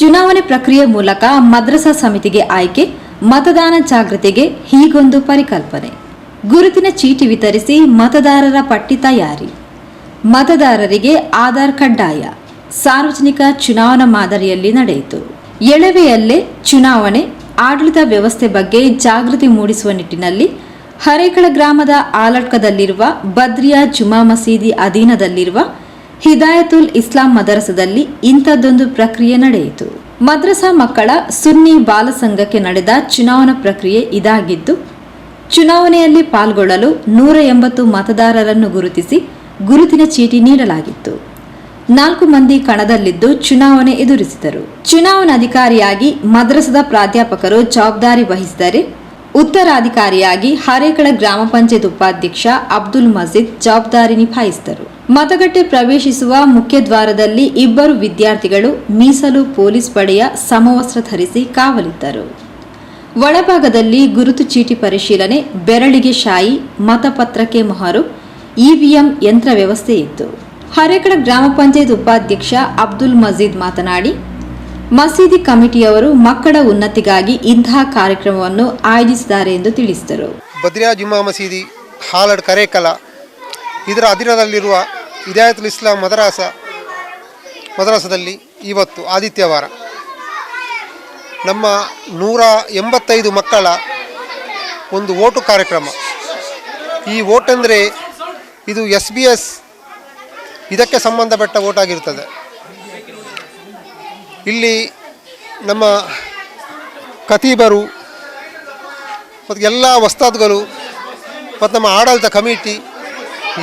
ಚುನಾವಣೆ ಪ್ರಕ್ರಿಯೆ ಮೂಲಕ ಮದ್ರಸಾ ಸಮಿತಿಗೆ ಆಯ್ಕೆ, ಮತದಾನ ಜಾಗೃತಿಗೆ ಹೀಗೊಂದು ಪರಿಕಲ್ಪನೆ. ಗುರುತಿನ ಚೀಟಿ ವಿತರಿಸಿ ಮತದಾರರ ಪಟ್ಟಿ ತಯಾರಿ. ಮತದಾರರಿಗೆ ಆಧಾರ್ ಕಡ್ಡಾಯ, ಸಾರ್ವಜನಿಕ ಚುನಾವಣಾ ಮಾದರಿಯಲ್ಲಿ ನಡೆಯಿತು. ಎಳವೆಯಲ್ಲೇ ಚುನಾವಣೆ, ಆಡಳಿತ ವ್ಯವಸ್ಥೆ ಬಗ್ಗೆ ಜಾಗೃತಿ ಮೂಡಿಸುವ ನಿಟ್ಟಿನಲ್ಲಿ ಹರೇಕಳ ಗ್ರಾಮದ ಆಲಟ್ಕದಲ್ಲಿರುವ ಬದ್ರಿಯಾ ಜುಮಾ ಮಸೀದಿ ಅಧೀನದಲ್ಲಿರುವ ಹಿದಾಯತುಲ್ ಇಸ್ಲಾಂ ಮದರಸದಲ್ಲಿ ಇಂಥದ್ದೊಂದು ಪ್ರಕ್ರಿಯೆ ನಡೆಯಿತು. ಮದ್ರಸಾ ಮಕ್ಕಳ ಸುನ್ನಿ ಬಾಲ ಸಂಘಕ್ಕೆ ನಡೆದ ಚುನಾವಣಾ ಪ್ರಕ್ರಿಯೆ ಇದಾಗಿದ್ದು, ಚುನಾವಣೆಯಲ್ಲಿ ಪಾಲ್ಗೊಳ್ಳಲು ನೂರ ಎಂಬತ್ತು ಮತದಾರರನ್ನು ಗುರುತಿಸಿ ಗುರುತಿನ ಚೀಟಿ ನೀಡಲಾಗಿತ್ತು. ನಾಲ್ಕು ಮಂದಿ ಕಣದಲ್ಲಿದ್ದು ಚುನಾವಣೆ ಎದುರಿಸಿದರು. ಚುನಾವಣಾಧಿಕಾರಿಯಾಗಿ ಮದ್ರಸದ ಪ್ರಾಧ್ಯಾಪಕರು ಜವಾಬ್ದಾರಿ ವಹಿಸಿದರೆ, ಉತ್ತರಾಧಿಕಾರಿಯಾಗಿ ಹರೇಕಳ ಗ್ರಾಮ ಪಂಚಾಯತ್ ಉಪಾಧ್ಯಕ್ಷ ಅಬ್ದುಲ್ ಮಜೀದ್ ಜವಾಬ್ದಾರಿ ನಿಭಾಯಿಸಿದರು. ಮತಗಟ್ಟೆ ಪ್ರವೇಶಿಸುವ ಮುಖ್ಯ ದ್ವಾರದಲ್ಲಿ ಇಬ್ಬರು ವಿದ್ಯಾರ್ಥಿಗಳು ಮೀಸಲು ಪೊಲೀಸ್ ಪಡೆಯ ಸಮವಸ್ತ್ರ ಧರಿಸಿ ಕಾವಲಿದ್ದರು. ಒಳಭಾಗದಲ್ಲಿ ಗುರುತು ಚೀಟಿ ಪರಿಶೀಲನೆ, ಬೆರಳಿಗೆ ಶಾಯಿ, ಮತಪತ್ರಕ್ಕೆ ಮೊಹರು, ಇವಿಎಂ ಯಂತ್ರ ವ್ಯವಸ್ಥೆ ಇತ್ತು. ಹರೇಕಡ ಗ್ರಾಮ ಪಂಚಾಯತ್ ಉಪಾಧ್ಯಕ್ಷ ಅಬ್ದುಲ್ ಮಜೀದ್ ಮಾತನಾಡಿ, ಮಸೀದಿ ಕಮಿಟಿಯವರು ಮಕ್ಕಳ ಉನ್ನತಿಗಾಗಿ ಇಂತಹ ಕಾರ್ಯಕ್ರಮವನ್ನು ಆಯೋಜಿಸಿದ್ದಾರೆ ಎಂದು ತಿಳಿಸಿದರು. ಬದ್ರಿಯಾ ಜುಮ್ಮಾ ಮಸೀದಿ, ಹಾಲಡ್ ಕರೇಕಲ, ಇದರ ಹಿದಾಯತುಲ್ ಇಸ್ಲಾಂ ಮದರಾಸ, ಮದರಾಸದಲ್ಲಿ ಇವತ್ತು ಆದಿತ್ಯವಾರ ನಮ್ಮ ನೂರ ಎಂಬತ್ತೈದು ಮಕ್ಕಳ ಒಂದು ಓಟು ಕಾರ್ಯಕ್ರಮ. ಈ ಓಟ್ ಅಂದರೆ ಇದು ಎಸ್ ಬಿ ಎಸ್ ಇದಕ್ಕೆ ಸಂಬಂಧಪಟ್ಟ ಓಟ್ ಆಗಿರ್ತದೆ ಇಲ್ಲಿ ನಮ್ಮ ಕತೀಬರು ಮತ್ತು ಎಲ್ಲ ವಸ್ತಾದ್ಗಳು ಮತ್ತು ನಮ್ಮ ಆಡಳಿತ ಕಮಿಟಿ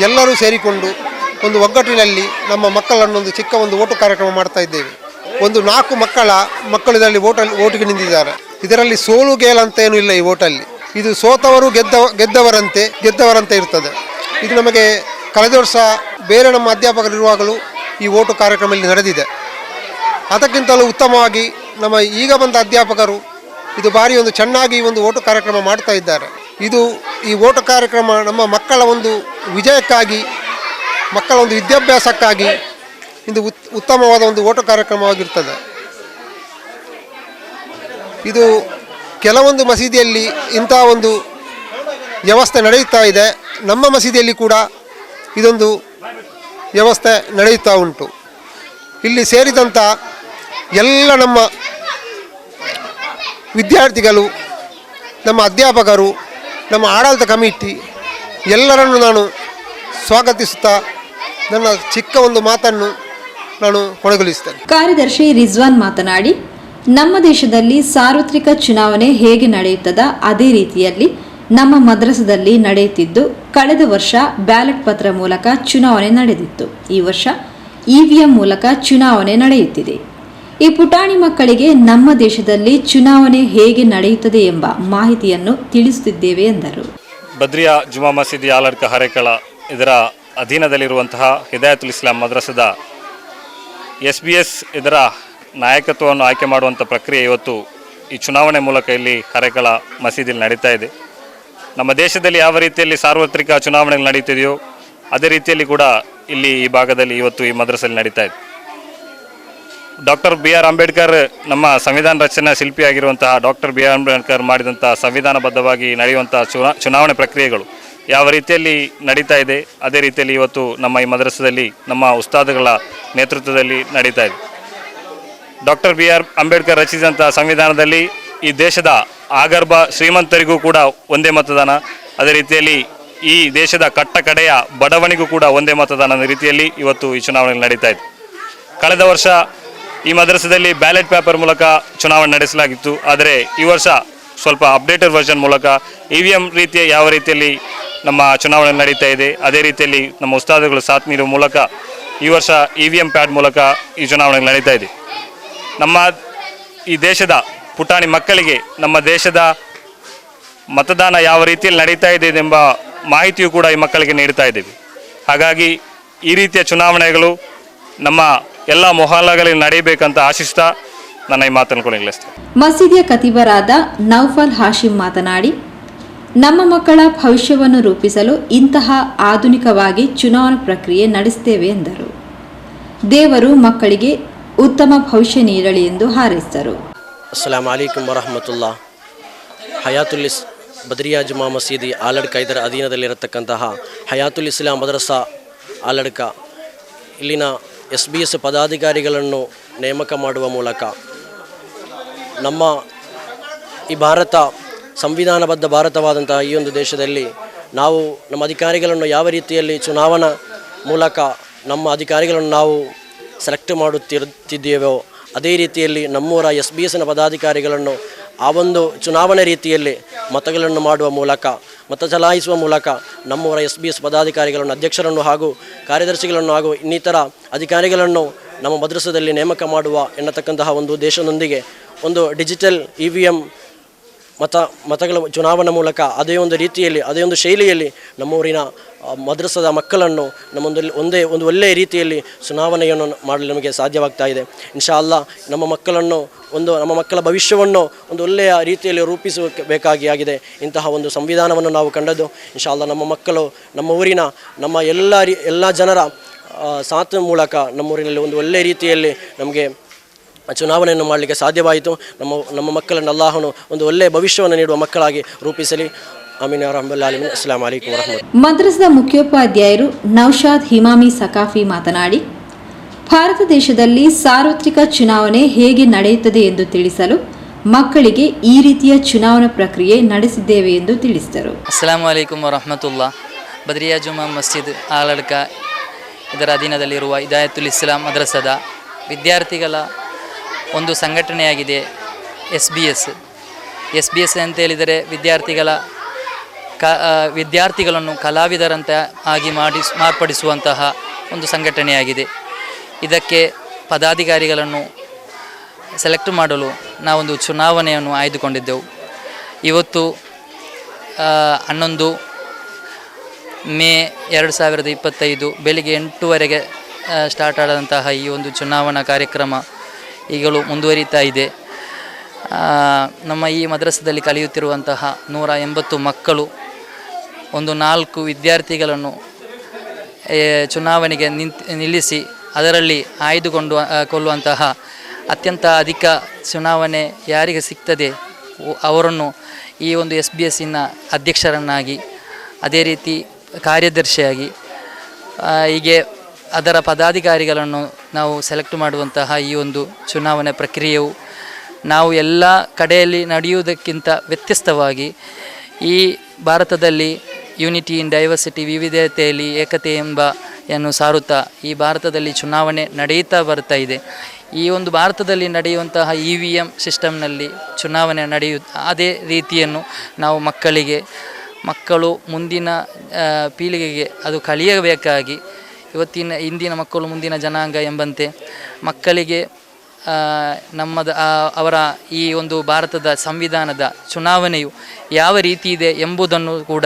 ಎಲ್ಲರೂ ಸೇರಿಕೊಂಡು ಒಂದು ಒಗ್ಗಟ್ಟಿನಲ್ಲಿ ನಮ್ಮ ಮಕ್ಕಳನ್ನು ಒಂದು ಚಿಕ್ಕ ಒಂದು ಓಟು ಕಾರ್ಯಕ್ರಮ ಮಾಡ್ತಾ ಇದ್ದೇವೆ. ಒಂದು ನಾಲ್ಕು ಮಕ್ಕಳ ಮಕ್ಕಳು ಇದರಲ್ಲಿ ಓಟಲ್ಲಿ ಓಟಿಗೆ ನಿಂತಿದ್ದಾರೆ. ಇದರಲ್ಲಿ ಸೋಲು ಗೇಲಂತ ಏನೂ ಇಲ್ಲ ಈ ಓಟಲ್ಲಿ. ಇದು ಸೋತವರು ಗೆದ್ದ ಗೆದ್ದವರಂತೆ ಗೆದ್ದವರಂತೆ ಇರ್ತದೆ. ಇದು ನಮಗೆ ಕಳೆದ ವರ್ಷ ಬೇರೆ ನಮ್ಮ ಅಧ್ಯಾಪಕರಿರುವಾಗಲೂ ಈ ಓಟು ಕಾರ್ಯಕ್ರಮದಲ್ಲಿ ನಡೆದಿದೆ. ಅದಕ್ಕಿಂತಲೂ ಉತ್ತಮವಾಗಿ ನಮ್ಮ ಈಗ ಬಂದ ಅಧ್ಯಾಪಕರು ಇದು ಭಾರಿ ಒಂದು ಚೆನ್ನಾಗಿ ಒಂದು ಓಟು ಕಾರ್ಯಕ್ರಮ ಮಾಡ್ತಾ ಇದ್ದಾರೆ. ಇದು ಈ ಓಟು ಕಾರ್ಯಕ್ರಮ ನಮ್ಮ ಮಕ್ಕಳ ಒಂದು ವಿಜಯಕ್ಕಾಗಿ ಮಕ್ಕಳ ಒಂದು ವಿದ್ಯಾಭ್ಯಾಸಕ್ಕಾಗಿ ಇದು ಉತ್, ಉತ್ತಮವಾದ ಒಂದು ಓಟ ಕಾರ್ಯಕ್ರಮವಾಗಿರ್ತದೆ. ಇದು ಕೆಲವೊಂದು ಮಸೀದಿಯಲ್ಲಿ ಇಂಥ ಒಂದು ವ್ಯವಸ್ಥೆ ನಡೆಯುತ್ತಾ ಇದೆ. ನಮ್ಮ ಮಸೀದಿಯಲ್ಲಿ ಕೂಡ ಇದೊಂದು ವ್ಯವಸ್ಥೆ ನಡೆಯುತ್ತಾ ಉಂಟು. ಇಲ್ಲಿ ಸೇರಿದಂಥ ಎಲ್ಲ ನಮ್ಮ ವಿದ್ಯಾರ್ಥಿಗಳು, ನಮ್ಮ ಅಧ್ಯಾಪಕರು, ನಮ್ಮ ಆಡಳಿತ ಕಮಿಟಿ ಎಲ್ಲರನ್ನು ನಾನು ಸ್ವಾಗತಿಸುತ್ತಾ ನನ್ನ ಚಿಕ್ಕ ಒಂದು ಮಾತನ್ನು ನಾನು ಕೊನೆಗೊಳಿಸ್ತೇನೆ. ಕಾರ್ಯದರ್ಶಿ ರಿಜ್ವಾನ್ ಮಾತನಾಡಿ ನಮ್ಮ ದೇಶದಲ್ಲಿ ಸಾರ್ವತ್ರಿಕ ಚುನಾವಣೆ ಹೇಗೆ ನಡೆಯುತ್ತದ ಅದೇ ರೀತಿಯಲ್ಲಿ ನಮ್ಮ ಮದ್ರಸದಲ್ಲಿ ನಡೆಯುತ್ತಿದ್ದು ಕಳೆದ ವರ್ಷ ಬ್ಯಾಲೆಟ್ ಪತ್ರ ಮೂಲಕ ಚುನಾವಣೆ ನಡೆದಿತ್ತು. ಈ ವರ್ಷ ಇವಿಎಂ ಮೂಲಕ ಚುನಾವಣೆ ನಡೆಯುತ್ತಿದೆ. ಈ ಪುಟಾಣಿ ಮಕ್ಕಳಿಗೆ ನಮ್ಮ ದೇಶದಲ್ಲಿ ಚುನಾವಣೆ ಹೇಗೆ ನಡೆಯುತ್ತದೆ ಎಂಬ ಮಾಹಿತಿಯನ್ನು ತಿಳಿಸುತ್ತಿದ್ದೇವೆ ಎಂದರು. ಬದ್ರಿಯಾ ಜುಮಾ ಮಸೀದಿ ಆಲಡ್ಕ ಹರೇಕಳ ಇದರ ಅಧೀನದಲ್ಲಿರುವಂತಹ ಹಿದಾಯತುಲ್ ಇಸ್ಲಾಂ ಮದ್ರಸದ ಎಸ್ ಬಿ ಎಸ್ ಇದರ ನಾಯಕತ್ವವನ್ನು ಆಯ್ಕೆ ಮಾಡುವಂಥ ಪ್ರಕ್ರಿಯೆ ಇವತ್ತು ಈ ಚುನಾವಣೆ ಮೂಲಕ ಇಲ್ಲಿ ಹರೇಕಳ ಮಸೀದಿಯಲ್ಲಿ ನಡೀತಾ ಇದೆ. ನಮ್ಮ ದೇಶದಲ್ಲಿ ಯಾವ ರೀತಿಯಲ್ಲಿ ಸಾರ್ವತ್ರಿಕ ಚುನಾವಣೆಗಳು ನಡೀತಿದೆಯೋ ಅದೇ ರೀತಿಯಲ್ಲಿ ಕೂಡ ಇಲ್ಲಿ ಈ ಭಾಗದಲ್ಲಿ ಇವತ್ತು ಈ ಮದ್ರಸಲ್ಲಿ ನಡೀತಾ ಇದೆ. ಡಾಕ್ಟರ್ ಬಿ ಆರ್ ಅಂಬೇಡ್ಕರ್ ನಮ್ಮ ಸಂವಿಧಾನ ರಚನಾ ಶಿಲ್ಪಿಯಾಗಿರುವಂತಹ ಡಾಕ್ಟರ್ ಬಿ ಆರ್ ಅಂಬೇಡ್ಕರ್ ಮಾಡಿದಂಥ ಸಂವಿಧಾನಬದ್ಧವಾಗಿ ನಡೆಯುವಂಥ ಚುನಾ, ಚುನಾವಣೆ ಪ್ರಕ್ರಿಯೆಗಳು ಯಾವ ರೀತಿಯಲ್ಲಿ ನಡೀತಾ ಇದೆ, ಅದೇ ರೀತಿಯಲ್ಲಿ ಇವತ್ತು ನಮ್ಮ ಈ ಮದ್ರಸದಲ್ಲಿ ನಮ್ಮ ಉಸ್ತಾದ್ಗಳ ನೇತೃತ್ವದಲ್ಲಿ ನಡೀತಾ ಇದೆ. ಡಾಕ್ಟರ್ ಬಿ ಆರ್ ಅಂಬೇಡ್ಕರ್ ರಚಿಸಿದಂಥ ಸಂವಿಧಾನದಲ್ಲಿ ಈ ದೇಶದ ಆಗರ್ಭ ಶ್ರೀಮಂತರಿಗೂ ಕೂಡ ಒಂದೇ ಮತದಾನ, ಅದೇ ರೀತಿಯಲ್ಲಿ ಈ ದೇಶದ ಕಟ್ಟ ಕಡೆಯ ಬಡವಣಿಗೂ ಕೂಡ ಒಂದೇ ಮತದಾನ ರೀತಿಯಲ್ಲಿ ಇವತ್ತು ಈ ಚುನಾವಣೆ ನಡೀತಾ ಇದೆ. ಕಳೆದ ವರ್ಷ ಈ ಮದ್ರಸದಲ್ಲಿ ಬ್ಯಾಲೆಟ್ ಪೇಪರ್ ಮೂಲಕ ಚುನಾವಣೆ ನಡೆಸಲಾಗಿತ್ತು, ಆದರೆ ಈ ವರ್ಷ ಸ್ವಲ್ಪ ಅಪ್ಡೇಟೆಡ್ ವರ್ಷನ್ ಮೂಲಕ ಇ ವಿ ಎಂ ರೀತಿಯ ಯಾವ ರೀತಿಯಲ್ಲಿ ನಮ್ಮ ಚುನಾವಣೆ ನಡೀತಾ ಇದೆ. ಅದೇ ರೀತಿಯಲ್ಲಿ ನಮ್ಮ ಉಸ್ತಾದಗಳು ಸಾಥ್ ನೀಡುವ ಮೂಲಕ ಈ ವರ್ಷ ಇ ವಿ ಎಂ ಪ್ಯಾಡ್ ಮೂಲಕ ಈ ಚುನಾವಣೆ ನಡೀತಾ ಇದೆ. ನಮ್ಮ ಈ ದೇಶದ ಪುಟಾಣಿ ಮಕ್ಕಳಿಗೆ, ನಮ್ಮ ದೇಶದ ಮತದಾನ ಯಾವ ರೀತಿಯಲ್ಲಿ ನಡೀತಾ ಇದೆ ಎಂಬ ಮಾಹಿತಿಯು ಕೂಡ ಈ ಮಕ್ಕಳಿಗೆ ನೀಡ್ತಾ ಇದ್ದೀವಿ. ಹಾಗಾಗಿ ಈ ರೀತಿಯ ಚುನಾವಣೆಗಳು ನಮ್ಮ ಎಲ್ಲ ಮೊಹಲ್ಲಾಗಳಲ್ಲಿ ನಡೆಯಬೇಕಂತ ಆಶಿಸ್ತಾ ನನ್ನ ಈ ಮಾತನ್ನು ಕೂಡ ಮಸೀದಿಯ ಕತಿಬರಾದ ನೌಫಲ್ ಹಾಶಿಂ ಮಾತನಾಡಿ ನಮ್ಮ ಮಕ್ಕಳ ಭವಿಷ್ಯವನ್ನು ರೂಪಿಸಲು ಇಂತಹ ಆಧುನಿಕವಾಗಿ ಚುನಾವಣಾ ಪ್ರಕ್ರಿಯೆ ನಡೆಸುತ್ತೇವೆ ಎಂದರು. ದೇವರು ಮಕ್ಕಳಿಗೆ ಉತ್ತಮ ಭವಿಷ್ಯ ನೀಡಲಿ ಎಂದು ಹಾರೈಸಿದರು. ಅಸ್ಲಾಂ ಅಲೈಕುಂ ವರಹಮತುಲ್ಲಾ. ಹಯಾತುಲ್ ಇಸ್, ಬದ್ರಿಯಾ ಜುಮಾ ಮಸೀದಿ ಆಲಡ್ಕ ಇದರ ಅಧೀನದಲ್ಲಿರತಕ್ಕಂತಹ ಹಯಾತುಲ್ ಇಸ್ಲಾಂ ಮದ್ರಸಾ ಆಲಡ್ಕ. ಇಲ್ಲಿನ ಎಸ್ ಬಿ ಎಸ್ ಪದಾಧಿಕಾರಿಗಳನ್ನು ನೇಮಕ ಮಾಡುವ ಮೂಲಕ ನಮ್ಮ ಈ ಭಾರತ ಸಂವಿಧಾನಬದ್ಧ ಭಾರತವಾದಂತಹ ಈ ಒಂದು ದೇಶದಲ್ಲಿ ನಾವು ನಮ್ಮ ಅಧಿಕಾರಿಗಳನ್ನು ಯಾವ ರೀತಿಯಲ್ಲಿ ಚುನಾವಣಾ ಮೂಲಕ ನಮ್ಮ ಅಧಿಕಾರಿಗಳನ್ನು ನಾವು ಸೆಲೆಕ್ಟ್ ಮಾಡುತ್ತಿರುತ್ತಿದ್ದೇವೋ, ಅದೇ ರೀತಿಯಲ್ಲಿ ನಮ್ಮೂರ ಎಸ್ ಬಿ ಎಸ್ನ ಪದಾಧಿಕಾರಿಗಳನ್ನು ಆ ಒಂದು ಚುನಾವಣೆ ರೀತಿಯಲ್ಲಿ ಮತಗಳನ್ನು ಮಾಡುವ ಮೂಲಕ, ಮತ ಚಲಾಯಿಸುವ ಮೂಲಕ ನಮ್ಮೂರ ಎಸ್ ಬಿ ಎಸ್ ಪದಾಧಿಕಾರಿಗಳನ್ನು, ಅಧ್ಯಕ್ಷರನ್ನು ಹಾಗೂ ಕಾರ್ಯದರ್ಶಿಗಳನ್ನು ಹಾಗೂ ಇನ್ನಿತರ ಅಧಿಕಾರಿಗಳನ್ನು ನಮ್ಮ ಮದ್ರಸದಲ್ಲಿ ನೇಮಕ ಮಾಡುವ ಎನ್ನತಕ್ಕಂತಹ ಒಂದು ದೇಶದೊಂದಿಗೆ ಒಂದು ಡಿಜಿಟಲ್ ಇ ವಿ ಎಂ ಮತ ಮತಗಳ ಚುನಾವಣೆ ಮೂಲಕ ಅದೇ ಒಂದು ರೀತಿಯಲ್ಲಿ, ಅದೇ ಒಂದು ಶೈಲಿಯಲ್ಲಿ ನಮ್ಮೂರಿನ ಮದ್ರಸದ ಮಕ್ಕಳನ್ನು ನಮ್ಮೊಂದು ಒಂದೇ, ಒಂದು ಒಳ್ಳೆಯ ರೀತಿಯಲ್ಲಿ ಚುನಾವಣೆಯನ್ನು ಮಾಡಲು ನಮಗೆ ಸಾಧ್ಯವಾಗ್ತಾ ಇದೆ. ಇನ್ಶಾ ಅಲ್ಲ ನಮ್ಮ ಮಕ್ಕಳನ್ನು ಒಂದು, ನಮ್ಮ ಮಕ್ಕಳ ಭವಿಷ್ಯವನ್ನು ಒಂದು ಒಳ್ಳೆಯ ರೀತಿಯಲ್ಲಿ ರೂಪಿಸಬೇಕಾಗಿ ಆಗಿದೆ. ಇಂತಹ ಒಂದು ಸಂವಿಧಾನವನ್ನು ನಾವು ಕಂಡದ್ದು ಇನ್ಶಾ ಅಲ್ಲ ನಮ್ಮ ಮಕ್ಕಳು, ನಮ್ಮ ಊರಿನ, ನಮ್ಮ ಎಲ್ಲ ರೀ, ಎಲ್ಲ ಜನರ ಸಾಥ್ ಮೂಲಕ ನಮ್ಮೂರಿನಲ್ಲಿ ಒಂದು ಒಳ್ಳೆಯ ರೀತಿಯಲ್ಲಿ ನಮಗೆ ಚುನಾವಣೆಯನ್ನು ಮಾಡಲಿಕ್ಕೆ ಸಾಧ್ಯವಾಯಿತು. ನಮ್ಮ ನಮ್ಮ ಮಕ್ಕಳನ್ನು ಅಲ್ಲಾಹನು ಒಂದು ಒಳ್ಳೆಯ ಭವಿಷ್ಯವನ್ನು ನೀಡುವ ಮಕ್ಕಳಾಗಿ ರೂಪಿಸಲಿ. ಮದ್ರಸದ ಮುಖ್ಯೋಪಾಧ್ಯಾಯರು ನೌಶಾದ್ ಹಿಮಾಮಿ ಸಕಾಫಿ ಮಾತನಾಡಿ ಭಾರತ ದೇಶದಲ್ಲಿ ಸಾರ್ವತ್ರಿಕ ಚುನಾವಣೆ ಹೇಗೆ ನಡೆಯುತ್ತದೆ ಎಂದು ತಿಳಿಸಲು ಮಕ್ಕಳಿಗೆ ಈ ರೀತಿಯ ಚುನಾವಣಾ ಪ್ರಕ್ರಿಯೆ ನಡೆಸಿದ್ದೇವೆ ಎಂದು ತಿಳಿಸಿದರು. ಅಸ್ಲಾಂ ವಲೈಕುಮ್ ವರಹಮತುಲ್ಲಾ ಬದ್ರಿಯಾ ಜುಮಾ ಮಸ್ಜಿದ್ ಆಲಡ್ಕ ಇದರ ಅಧೀನದಲ್ಲಿರುವ ಇದಾಯತುಲ್ ಇಸ್ಲಾಂ ಮದ್ರಸದ ವಿದ್ಯಾರ್ಥಿಗಳ ಒಂದು ಸಂಘಟನೆಯಾಗಿದೆ S B S S B S ಅಂತ ಹೇಳಿದರೆ ವಿದ್ಯಾರ್ಥಿಗಳ ಕ ವಿದ್ಯಾರ್ಥಿಗಳನ್ನು ಕಲಾವಿದರಂತ ಆಗಿ ಮಾಡಿ, ಮಾರ್ಪಡಿಸುವಂತಹ ಒಂದು ಸಂಘಟನೆಯಾಗಿದೆ. ಇದಕ್ಕೆ ಪದಾಧಿಕಾರಿಗಳನ್ನು ಸೆಲೆಕ್ಟ್ ಮಾಡಲು ನಾವೊಂದು ಚುನಾವಣೆಯನ್ನು ಆಯ್ದುಕೊಂಡಿದ್ದೆವು. ಇವತ್ತು ಹನ್ನೊಂದು ಮೇ ಎರಡು ಸಾವಿರದ ಇಪ್ಪತ್ತೈದು ಬೆಳಿಗ್ಗೆ ಎಂಟೂವರೆಗೆ ಸ್ಟಾರ್ಟ್ ಆದಂತಹ ಈ ಒಂದು ಚುನಾವಣಾ ಕಾರ್ಯಕ್ರಮ ಈಗಲೂ ಮುಂದುವರಿತಾ ಇದೆ. ನಮ್ಮ ಈ ಮದ್ರಸದಲ್ಲಿ ಕಲಿಯುತ್ತಿರುವಂತಹ ನೂರ ಎಂಬತ್ತು ಮಕ್ಕಳು, ಒಂದು ನಾಲ್ಕು ವಿದ್ಯಾರ್ಥಿಗಳನ್ನು ಚುನಾವಣೆಗೆ ನಿಲ್ಲಿಸಿ ಅದರಲ್ಲಿ ಆಯ್ದುಕೊಂಡು ಕೊಲ್ಲುವಂತಹ ಅತ್ಯಂತ ಅಧಿಕ ಚುನಾವಣೆ ಯಾರಿಗೆ ಸಿಗ್ತದೆ ಅವರನ್ನು ಈ ಒಂದು ಎಸ್ ಬಿ ಎಸ್ಸಿನ ಅಧ್ಯಕ್ಷರನ್ನಾಗಿ, ಅದೇ ರೀತಿ ಕಾರ್ಯದರ್ಶಿಯಾಗಿ ಹೀಗೆ ಅದರ ಪದಾಧಿಕಾರಿಗಳನ್ನು ನಾವು ಸೆಲೆಕ್ಟ್ ಮಾಡುವಂತಹ ಈ ಒಂದು ಚುನಾವಣೆ ಪ್ರಕ್ರಿಯೆಯು ನಾವು ಎಲ್ಲ ಕಡೆಯಲ್ಲಿ ನಡೆಯುವುದಕ್ಕಿಂತ ವ್ಯತ್ಯಸ್ತವಾಗಿ ಈ ಭಾರತದಲ್ಲಿ ಯೂನಿಟಿ ಇನ್ ಡೈವರ್ಸಿಟಿ ವಿವಿಧತೆಯಲ್ಲಿ ಏಕತೆ ಎಂಬ ಯನ್ನು ಸಾರುತ್ತಾ ಈ ಭಾರತದಲ್ಲಿ ಚುನಾವಣೆ ನಡೆಯುತ್ತಾ ಬರ್ತಾ ಇದೆ. ಈ ಒಂದು ಭಾರತದಲ್ಲಿ ನಡೆಯುವಂತಹ ಇ ವಿ ಎಂ ಸಿಸ್ಟಮ್ನಲ್ಲಿ ಚುನಾವಣೆ ನಡೆಯು, ಅದೇ ರೀತಿಯನ್ನು ನಾವು ಮಕ್ಕಳಿಗೆ, ಮಕ್ಕಳು ಮುಂದಿನ ಪೀಳಿಗೆಗೆ ಅದು ಕಲಿಯಬೇಕಾಗಿ ಇವತ್ತಿನ ಇಂದಿನ ಮಕ್ಕಳು ಮುಂದಿನ ಜನಾಂಗ ಎಂಬಂತೆ ಮಕ್ಕಳಿಗೆ ನಮ್ಮದ ಅವರ ಈ ಒಂದು ಭಾರತದ ಸಂವಿಧಾನದ ಚುನಾವಣೆಯು ಯಾವ ರೀತಿ ಇದೆ ಎಂಬುದನ್ನು ಕೂಡ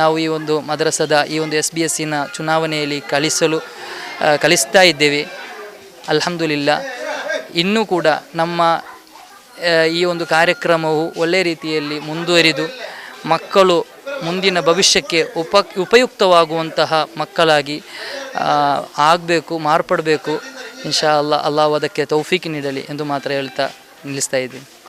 ನಾವು ಈ ಒಂದು ಮದ್ರಸದ, ಈ ಒಂದು ಎಸ್ ಬಿ ಎಸ್ಸಿನ ಚುನಾವಣೆಯಲ್ಲಿ ಕಲಿಸಲು ಕಲಿಸ್ತಾ ಇದ್ದೇವೆ. ಅಲ್ಹಮ್ದುಲಿಲ್ಲ ಇನ್ನೂ ಕೂಡ ನಮ್ಮ ಈ ಒಂದು ಕಾರ್ಯಕ್ರಮವು ಒಳ್ಳೆಯ ರೀತಿಯಲ್ಲಿ ಮುಂದುವರಿದು ಮಕ್ಕಳು ಮುಂದಿನ ಭವಿಷ್ಯಕ್ಕೆ ಉಪ, ಉಪಯುಕ್ತವಾಗುವಂತಹ ಮಕ್ಕಳಾಗಿ ಆಗಬೇಕು ಮಾರ್ಪಡಬೇಕು. ಇನ್ಶಾ ಅಲ್ಲ ಅಲ್ಲಾಹ್ ಅದಕ್ಕೆ ತೌಫೀಕ್ ನೀಡಲಿ ಎಂದು ಮಾತ್ರ ಹೇಳ್ತಾ ನಿಲ್ಲಿಸ್ತಾ ಇದ್ದೀನಿ.